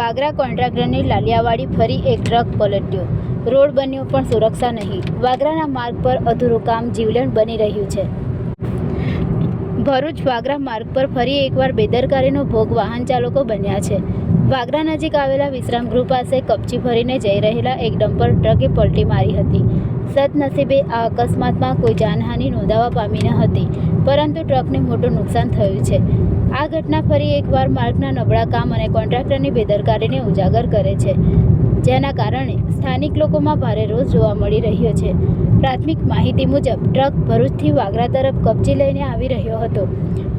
વાગરા કોન્ટ્રાક્ટરની લાલિયાવાડી ફરી એક truck પલટ્યો. Road બન્યો પણ સુરક્ષા નહીં. વાગરાના માર્ગ પર અધૂરું કામ જીવલેણ બની રહ્યું છે. ભરૂચ વાગરા માર્ગ પર ફરી એકવાર બેદરકારીનો ભોગ વાહન ચાલકો બન્યા છે. વાગરા નજીક આવેલા વિશ્રામ ગૃહ પાસે કપચી ભરીને જઈ રહેલા એક ડમ્પર ટ્રકે પલટી મારી હતી. સદનસીબે આ અકસ્માતમાં કોઈ જાનહાનિ નોંધાવા પામી ન હતી, પરંતુ ટ્રકને મોટું નુકસાન થયું છે. આ ઘટના ફરી એકવાર માર્ગના નબળા કામ અને કોન્ટ્રાક્ટરની બેદરકારીને ઉજાગર કરે છે, જેના કારણે સ્થાનિક લોકોમાં ભારે રોષ જોવા મળી રહ્યો છે. પ્રાથમિક માહિતી મુજબ ટ્રક ભરૂચથી વાગરા તરફ કબજે લઈને આવી રહ્યો હતો.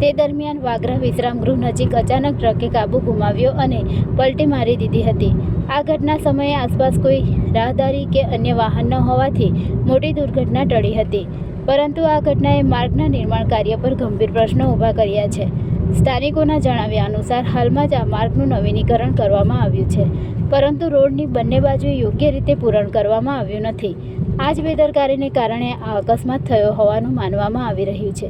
તે દરમિયાન વાગરા વિશ્રામ ગૃહ નજીક અચાનક ટ્રકે કાબુ ગુમાવ્યો અને પલટી મારી દીધી હતી. આ ઘટના સમયે આસપાસ કોઈ રાહદારી કે અન્ય વાહન ન હોવાથી મોટી દુર્ઘટના ટળી હતી. પરંતુ આ ઘટનાએ માર્ગના નિર્માણ કાર્ય પર ગંભીર પ્રશ્નો ઊભા કર્યા છે. સ્થાનિકોના જણાવ્યા અનુસાર, હાલમાં જ આ માર્ગનું નવીનીકરણ કરવામાં આવ્યું છે. પરંતુ રોડની બંને બાજુએ યોગ્ય રીતે પૂરણ કરવામાં આવ્યું નથી. આ જ બેદરકારીને કારણે આ અકસ્માત થયો હોવાનું માનવામાં આવી રહ્યું છે.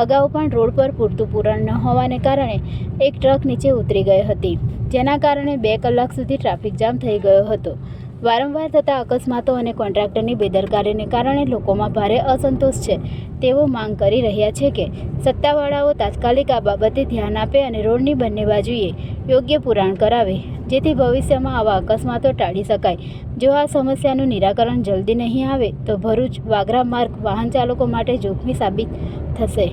અગાઉ પણ રોડ પર પૂરતું પૂરણ ન હોવાને કારણે એક ટ્રક નીચે ઉતરી ગઈ હતી, જેના કારણે બે કલાક સુધી ટ્રાફિક જામ થઈ ગયો હતો. વારંવાર થતા અકસ્માતો અને કોન્ટ્રાક્ટરની બેદરકારીને કારણે લોકોમાં ભારે અસંતોષ છે તેઓ માંગ કરી રહ્યા છે કે સત્તાવાળાઓ તાત્કાલિક આ બાબતે ધ્યાન આપે અને રોડની બંને બાજુએ યોગ્ય પુરાણ કરાવે. જેથી ભવિષ્યમાં આવા અકસ્માતો ટાળી શકાય. જો આ સમસ્યાનું નિરાકરણ જલ્દી નહીં આવે, તો ભરૂચ વાગરા માર્ગ વાહન ચાલકો માટે જોખમી સાબિત થશે.